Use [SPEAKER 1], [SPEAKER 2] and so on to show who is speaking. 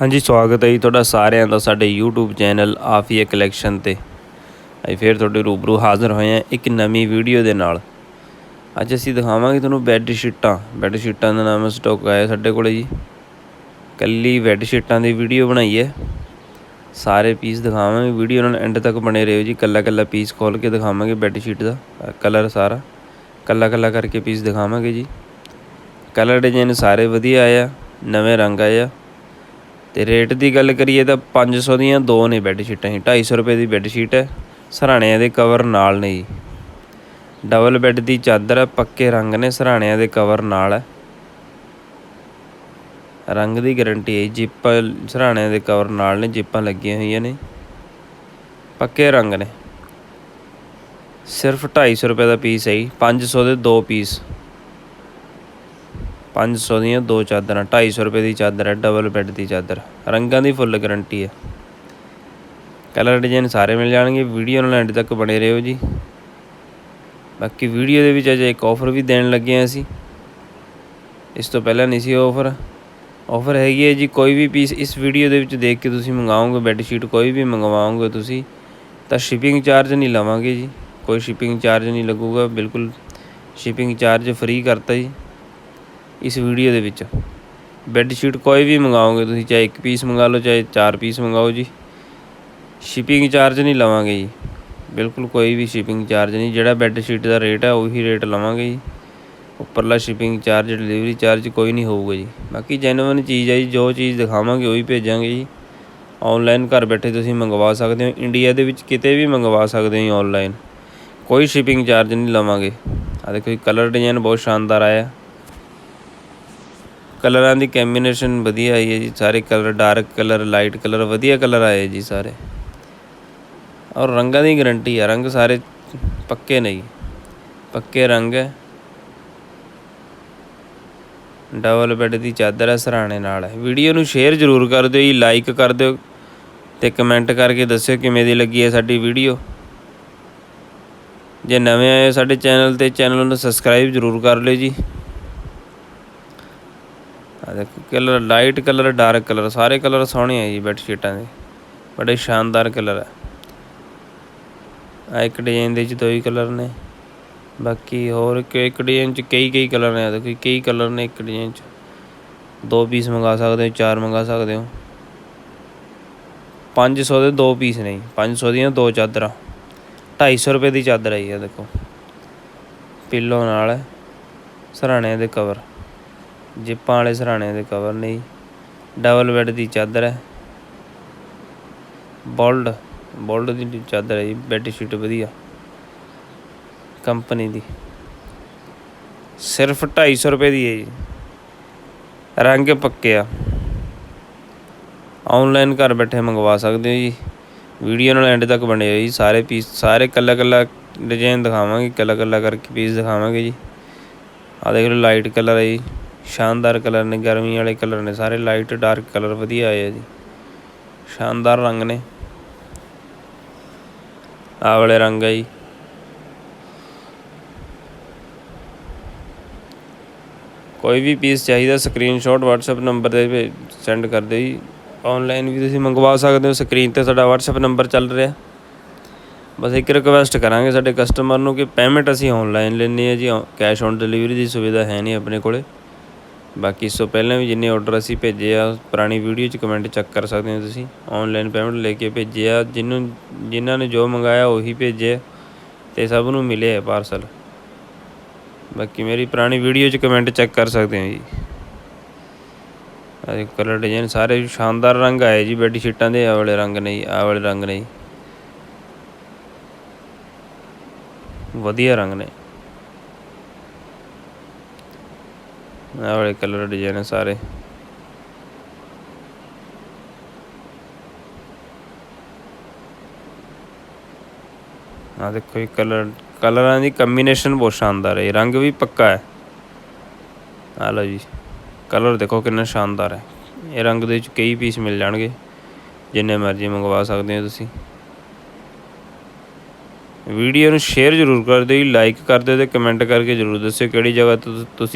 [SPEAKER 1] ਹਾਂਜੀ, ਸਵਾਗਤ ਹੈ ਜੀ ਤੁਹਾਡਾ ਸਾਰਿਆਂ ਦਾ ਸਾਡੇ YouTube ਚੈਨਲ ਆਫੀਆ ਕਲੈਕਸ਼ਨ ਤੇ। ਅਸੀਂ ਫੇਰ ਤੁਹਾਡੇ ਰੂਬਰੂ ਹਾਜ਼ਰ ਹੋਏ ਹਾਂ ਇੱਕ ਨਵੀਂ ਵੀਡੀਓ ਦੇ ਨਾਲ। ਅੱਜ ਅਸੀਂ ਦਿਖਾਵਾਂਗੇ ਤੁਹਾਨੂੰ ਬੈੱਡ ਸ਼ੀਟਾਂ ਬੈੱਡ ਸ਼ੀਟਾਂ ਦਾ ਨਾਮ ਸਟਾਕ ਆਇਆ ਸਾਡੇ ਕੋਲੇ ਜੀ। ਕੱਲੀ ਬੈੱਡ ਸ਼ੀਟਾਂ ਦੀ ਵੀਡੀਓ ਬਣਾਈ ਹੈ। ਸਾਰੇ ਪੀਸ ਦਿਖਾਵਾਂਗੇ, ਵੀਡੀਓ ਨਾਲ ਐਂਡ ਤੱਕ ਬਣੇ ਰਹੋ ਜੀ। ਕੱਲਾ ਕੱਲਾ ਪੀਸ ਖੋਲ ਕੇ ਦਿਖਾਵਾਂਗੇ ਬੈੱਡ ਸ਼ੀਟ ਦਾ ਕਲਰ ਸਾਰਾ। ਕੱਲਾ ਕੱਲਾ ਕਰਕੇ ਪੀਸ ਦਿਖਾਵਾਂਗੇ ਜੀ। ਕਲਰ ਡਿਜ਼ਾਈਨ ਸਾਰੇ ਵਧੀਆ ਆਏ ਆ, ਨਵੇਂ ਰੰਗ ਆਏ ਆ। ਤੇ ਰੇਟ ਦੀ ਗੱਲ ਕਰੀਏ ਤਾਂ 500 ਦੀਆਂ ਦੋ ਨੇ ਬੈੱਡ ਸ਼ੀਟਾਂ ਹੀ 250 ਰੁਪਏ ਦੀ ਬੈੱਡ ਸ਼ੀਟ ਹੈ, ਸਰਾਣਿਆਂ ਦੇ ਕਵਰ ਨਾਲ ਨੇ ਜੀ। ਡਬਲ ਬੈੱਡ ਦੀ ਚਾਦਰ ਹੈ ਪੱਕੇ ਰੰਗ ਨੇ, ਸਰਾਣਿਆਂ ਦੇ ਕਵਰ ਨਾਲ ਹੈ। ਰੰਗ ਦੀ ਗਾਰੰਟੀ ਹੈ ਜਿੱਪ ਸਰਾਣਿਆਂ ਦੇ ਕਵਰ ਨਾਲ ਨੇ ਜਿੱਪਾਂ ਲੱਗੀਆਂ ਹੋਈਆਂ ਨੇ। ਪੱਕੇ ਰੰਗ ਨੇ। ਸਿਰਫ 250 ਰੁਪਏ ਦਾ ਪੀਸ ਹੈ ਜੀ 500 ਦੇ ਦੋ ਪੀਸ 500 ਦੀਆਂ ਦੋ ਚਾਦਰਾਂ 250 ਰੁਪਏ ਦੀ ਚਾਦਰ ਹੈ ਡਬਲ ਬੈੱਡ ਦੀ ਚਾਦਰ। ਰੰਗਾਂ ਦੀ ਫੁੱਲ ਗਾਰੰਟੀ ਹੈ। ਕਲਰ ਡਿਜ਼ਾਈਨ ਸਾਰੇ ਮਿਲ ਜਾਣਗੇ ਵੀਡੀਓ ਨਾਲ ਐਂਡ ਤੱਕ ਬਣੇ ਰਹੋ ਜੀ। ਬਾਕੀ ਵੀਡੀਓ ਦੇ ਵਿੱਚ ਅਜੇ ਇੱਕ ਆਫਰ ਵੀ ਦੇਣ ਲੱਗੇ ਹਾਂ ਅਸੀਂ। ਇਸ ਤੋਂ ਪਹਿਲਾਂ ਨਹੀਂ ਸੀ ਆਫਰ ਆਫਰ ਹੈਗੀ ਹੈ ਜੀ, ਕੋਈ ਵੀ ਪੀਸ ਇਸ ਵੀਡੀਓ ਦੇ ਵਿੱਚ ਦੇਖ ਕੇ ਤੁਸੀਂ ਮੰਗਾਓਗੇ ਬੈੱਡ ਸ਼ੀਟ ਕੋਈ ਵੀ ਮੰਗਵਾਓਗੇ ਤੁਸੀਂ, ਤਾਂ ਸ਼ਿਪਿੰਗ ਚਾਰਜ ਨਹੀਂ ਲਵਾਂਗੇ ਜੀ। ਕੋਈ ਸ਼ਿਪਿੰਗ ਚਾਰਜ ਨਹੀਂ ਲੱਗੂਗਾ, ਬਿਲਕੁਲ ਸ਼ਿਪਿੰਗ ਚਾਰਜ ਫ੍ਰੀ ਕਰਤਾ ਜੀ। ਇਸ ਵੀਡੀਓ ਦੇ ਵਿੱਚ। ਬੈੱਡ ਸ਼ੀਟ ਕੋਈ ਵੀ ਮੰਗਾਓਗੇ ਤੁਸੀਂ, ਚਾਹੇ ਇੱਕ ਪੀਸ ਮੰਗਾ ਲਓ, ਚਾਹੇ ਚਾਰ ਪੀਸ ਮੰਗਾਓ ਜੀ। ਸ਼ਿਪਿੰਗ ਚਾਰਜ ਨਹੀਂ ਲਵਾਂਗੇ ਜੀ। ਬਿਲਕੁਲ ਕੋਈ ਵੀ ਸ਼ਿਪਿੰਗ ਚਾਰਜ ਨਹੀਂ। ਜਿਹੜਾ ਬੈੱਡ ਸ਼ੀਟ ਦਾ ਰੇਟ ਹੈ, ਉਹੀ ਰੇਟ ਲਵਾਂਗੇ ਜੀ। ਉੱਪਰਲਾ ਸ਼ਿਪਿੰਗ ਚਾਰਜ ਡਿਲੀਵਰੀ ਚਾਰਜ ਕੋਈ ਨਹੀਂ ਹੋਊਗਾ ਜੀ। ਬਾਕੀ ਜੈਨੂਇਨ ਚੀਜ਼ ਹੈ ਜੀ, ਜੋ ਚੀਜ਼ ਦਿਖਾਵਾਂਗੇ, ਉਹੀ ਭੇਜਾਂਗੇ ਜੀ। ਆਨਲਾਈਨ ਘਰ ਬੈਠੇ ਤੁਸੀਂ ਮੰਗਵਾ ਸਕਦੇ ਹੋ। ਇੰਡੀਆ ਦੇ ਵਿੱਚ ਕਿਤੇ ਵੀ ਮੰਗਵਾ ਸਕਦੇ ਹੋ ਆਨਲਾਈਨ ਕੋਈ ਸ਼ਿਪਿੰਗ ਚਾਰਜ ਨਹੀਂ ਲਵਾਂਗੇ। ਆ ਦੇਖੋ ਕਲਰ ਡਿਜ਼ਾਈਨ ਬਹੁਤ ਸ਼ਾਨਦਾਰ ਆਇਆ। ਕਲਰਾਂ ਦੀ ਕੰਬੀਨੇਸ਼ਨ ਵਧੀਆ ਆਈ ਹੈ ਜੀ, ਸਾਰੇ colour dark colour light colour, ਵਧੀਆ ਕਲਰ ਆਏ ਜੀ ਸਾਰੇ। ਔਰ ਰੰਗਾਂ ਦੀ ਗਾਰੰਟੀ ਆ, ਰੰਗ ਸਾਰੇ ਪੱਕੇ ਨਹੀਂ ਪੱਕੇ ਰੰਗ ਹੈ। ਡਬਲ ਬੈੱਡ ਦੀ ਚਾਦਰ ਹੈ, ਸਰਾਣੇ ਨਾਲ ਹੈ। ਵੀਡੀਓ ਨੂੰ ਸ਼ੇਅਰ ਜ਼ਰੂਰ ਕਰ ਦਿਓ ਜੀ ਲਾਈਕ ਕਰ ਦਿਓ ਤੇ ਕਮੈਂਟ ਕਰਕੇ ਦੱਸਿਓ ਕਿਵੇਂ ਦੀ ਲੱਗੀ ਹੈ ਸਾਡੀ ਵੀਡੀਓ ਜੇ ਨਵੇਂ ਆਏ ਸਾਡੇ ਚੈਨਲ ਤੇ ਚੈਨਲ ਨੂੰ ਸਬਸਕ੍ਰਾਈਬ ਜ਼ਰੂਰ ਕਰ ਲਿਓ ਜੀ। ਆ ਦੇਖੋ, colour light colour dark colour, ਸਾਰੇ ਕਲਰ ਸੋਹਣੇ ਆ ਜੀ ਬੈੱਡ ਸ਼ੀਟਾਂ ਦੇ। ਬੜੇ ਸ਼ਾਨਦਾਰ ਕਲਰ ਆ। ਆ ਇੱਕ ਡਿਜ਼ਾਈਨ ਦੇ ਵਿੱਚ ਦੋ ਹੀ ਕਲਰ ਨੇ। ਬਾਕੀ ਹੋਰ ਇੱਕ ਇੱਕ ਡਿਜ਼ਾਈਨ ਚ ਕਈ ਕਈ ਕਲਰ ਨੇ। ਦੇਖੋ ਕਈ ਕਲਰ ਨੇ ਇੱਕ ਡਿਜ਼ਾਈਨ ਚ। ਦੋ ਪੀਸ ਮੰਗਾ ਸਕਦੇ ਹੋ, ਚਾਰ ਮੰਗਾ ਸਕਦੇ ਹੋ। 500 ਦੇ ਦੋ ਪੀਸ ਨਹੀਂ 500 ਦੀਆਂ ਦੋ ਚਾਦਰਾਂ। 250 ਰੁਪਏ ਦੀ ਚਾਦਰ ਆਈ ਆ ਦੇਖੋ। ਪਿੱਲੋ ਨਾਲ, ਸਰਾਣੇ ਦੇ ਕਵਰ ਜਿੱਪਾਂ ਵਾਲੇ ਸਰਾਣੇ ਦੇ ਕਵਰ ਨੇ ਜੀ ਡਬਲ ਬੈੱਡ ਦੀ ਚਾਦਰ ਹੈ। ਬੋਲਡ ਬੋਲਡ ਦੀ ਚਾਦਰ ਹੈ ਜੀ ਬੈੱਡ ਸ਼ੀਟ ਵਧੀਆ। ਕੰਪਨੀ ਦੀ। ਸਿਰਫ 250 ਰੁਪਏ ਦੀ ਹੈ ਜੀ। ਰੰਗ ਪੱਕੇ ਆ। ਆਨਲਾਈਨ ਘਰ ਬੈਠੇ ਮੰਗਵਾ ਸਕਦੇ ਹੋ ਜੀ। ਵੀਡੀਓ ਨਾਲ ਐਂਡ ਤੱਕ ਬਣੇ ਹੋ ਜੀ। ਸਾਰੇ ਪੀਸ ਸਾਰੇ ਕੱਲਾ ਕੱਲਾ ਡਿਜ਼ਾਈਨ ਦਿਖਾਵਾਂਗੇ ਕੱਲਾ ਕੱਲਾ ਕਰਕੇ ਪੀਸ ਦਿਖਾਵਾਂਗੇ ਜੀ। ਆ ਦੇਖ ਲਓ ਲਾਈਟ ਕਲਰ ਹੈ ਜੀ। ਸ਼ਾਨਦਾਰ ਕਲਰ ਨੇ, ਗਰਮੀ ਵਾਲੇ ਕਲਰ ਨੇ, ਸਾਰੇ ਲਾਈਟ ਡਾਰਕ ਕਲਰ ਵਧੀਆ ਆਏ ਆ ਜੀ। ਸ਼ਾਨਦਾਰ ਰੰਗ ਨੇ। ਆਹ ਵਾਲੇ ਰੰਗ ਹੈ ਜੀ। ਕੋਈ ਵੀ ਪੀਸ ਚਾਹੀਦਾ ਸਕਰੀਨਸ਼ਾਟ WhatsApp ਨੰਬਰ ਤੇ ਸੈਂਡ ਕਰ ਦਿਓ ਜੀ। ਆਨਲਾਈਨ ਵੀ ਤੁਸੀਂ ਮੰਗਵਾ ਸਕਦੇ ਹੋ ਸਕਰੀਨ ਤੇ ਸਾਡਾ WhatsApp ਨੰਬਰ ਚੱਲ ਰਿਹਾ। ਬਸ ਇੱਕ ਰਿਕਵੈਸਟ ਕਰਾਂਗੇ ਸਾਡੇ ਕਸਟਮਰ ਨੂੰ ਕਿ ਪੇਮੈਂਟ ਅਸੀਂ ਆਨਲਾਈਨ ਲੈਣੀ ਹੈ ਜੀ। ਕੈਸ਼ ਔਨ ਡਿਲੀਵਰੀ ਦੀ ਸੁਵਿਧਾ ਹੈ ਨਹੀਂ ਆਪਣੇ ਕੋਲੇ। ਬਾਕੀ ਇਸ ਤੋਂ ਪਹਿਲਾਂ ਵੀ ਜਿੰਨੇ ਆਰਡਰ ਅਸੀਂ ਭੇਜੇ ਆ, ਪੁਰਾਣੀ ਵੀਡੀਓ 'ਚ ਕਮੈਂਟ ਚੈੱਕ ਕਰ ਸਕਦੇ ਹੋ ਤੁਸੀਂ। ਆਨਲਾਈਨ ਪੇਮੈਂਟ ਲੈ ਕੇ ਭੇਜੇ ਆ ਜਿਹਨੂੰ ਜਿਨ੍ਹਾਂ ਨੇ ਜੋ ਮੰਗਾਇਆ ਉਹੀ ਭੇਜੇ, ਤੇ ਸਭ ਨੂੰ ਮਿਲੇ ਆ ਪਾਰਸਲ ਬਾਕੀ ਮੇਰੀ ਪੁਰਾਣੀ ਵੀਡੀਓ 'ਚ ਕਮੈਂਟ ਚੈੱਕ ਕਰ ਸਕਦੇ ਹੋ ਜੀ। ਇਹ ਕਲਰ ਡਿਜ਼ਾਈਨ ਸਾਰੇ ਸ਼ਾਨਦਾਰ ਰੰਗ ਆਏ ਜੀ ਬੈੱਡ ਸ਼ੀਟਾਂ ਦੇ ਆ ਵਾਲੇ ਰੰਗ ਨਹੀਂ ਆ ਵਾਲੇ ਰੰਗ ਨਹੀਂ। ਵਧੀਆ ਰੰਗ ਨੇ। ਆ ਵਾਲੇ ਕਲਰ ਡਿਜ਼ਾਈਨ ਸਾਰੇ। ਆ ਦੇਖੋ ਇਹ ਕਲਰ ਕਲਰਾਂ ਦੀ ਕੰਬੀਨੇਸ਼ਨ ਬਹੁਤ ਸ਼ਾਨਦਾਰ ਹੈ ਰੰਗ ਵੀ ਪੱਕਾ ਹੈ। ਆ ਲਓ ਜੀ ਕਲਰ ਦੇਖੋ ਕਿੰਨਾ ਸ਼ਾਨਦਾਰ ਹੈ। ਇਹ ਰੰਗ ਦੇ ਵਿੱਚ ਕਈ ਪੀਸ ਮਿਲ ਜਾਣਗੇ, ਜਿੰਨੇ ਮਰਜ਼ੀ ਮੰਗਵਾ ਸਕਦੇ ਹੋ ਤੁਸੀਂ। ਵੀਡੀਓ ਨੂੰ ਸ਼ੇਅਰ ਜ਼ਰੂਰ ਕਰ ਦਿਓ ਜੀ ਲਾਈਕ ਕਰ ਦਿਓ ਤੇ ਕਮੈਂਟ ਕਰਕੇ ਜ਼ਰੂਰ ਦੱਸਿਓ ਕਿਹੜੀ ਜਗ੍ਹਾ ਤੋਂ ਤੁਸੀਂ